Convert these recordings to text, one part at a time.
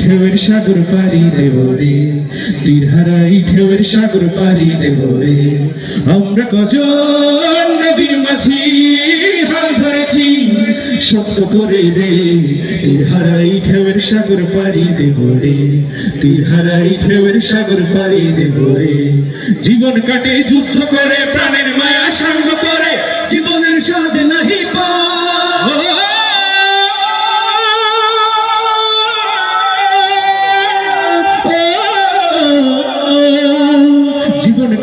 ঢেউয়ের সাগর পাড়ি দেব রে। তীর হারাই ঢেউয়ের সাগর পাড়ি দেব রে। আমরা কজন মাঝি হাল ধরেছি সত্য করে রে। তীর হারাই ঢেউয়ের সাগর পাড়ি দেব রে। তীর হারাই সাগর পাড়ি দেব রে। জীবন কাটে যুদ্ধ করে, প্রাণের মায়া সঙ্গ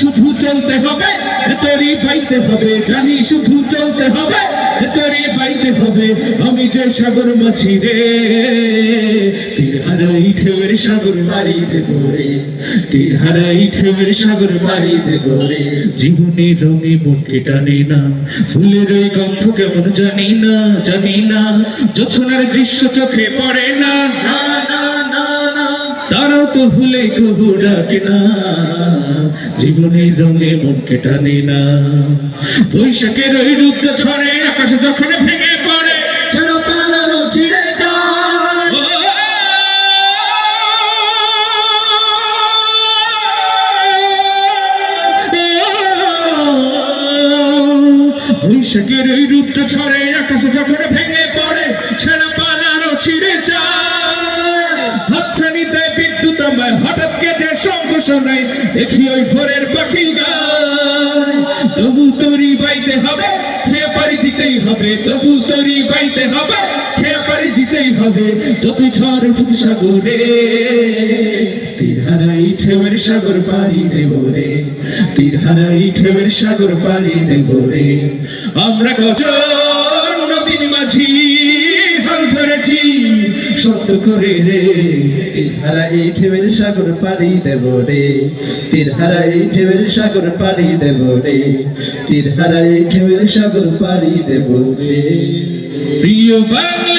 শুধু চলতে হবে তোরই পাইতে হবে, জানি শুধু চলতে হবে তোরই পাইতে হবে। আমি যে সাগর মাছি রে হারাই সাগর রে সাগর রে। জীবনের রঙে মনকে না, ফুলের ওই গন্ধ কেমন জানি না জানি না, যোছনার দৃশ্য চোখে পড়ে না তো ভুলে কবু ডাকে না। জীবনের রঙে মনকে টানে না। বৈশাখের ওই রুদ্র ঝড়ে আকাশ যখন ভেঙে পড়ে, যেন পালানো ছিঁড়ে বৈশাখের ওই রুদ্র ঝড়ে আকাশ যখন ভেঙে পড়ে ছেড়া পালানো ছিঁড়ে যায়। শোনাই দেখি ওই ভোরের পাখি তবু তরি বাইতে হবে, খেয়ে পারি দিতেই হবে। তবু তরি বাইতে হবে, খেয়ে পারি দিতেই হবে। যত ঝড় উঠুক সাগরে সাগর পাড়ি দেব রে। তীর হারাই ঢেউয়ের সাগর পাড়ি দেব রে। আমরা কজন নবীন মাঝি। সত্য করে রে তীর হারাই ঠেবের সাগর পাড়ি দেব রে তীর হারাই ঠেবের সাগর পাড়ি দেব রে তীর হারাই ঢেউয়ের সাগর পাড়ি দেব রে। প্রিয় বাংলা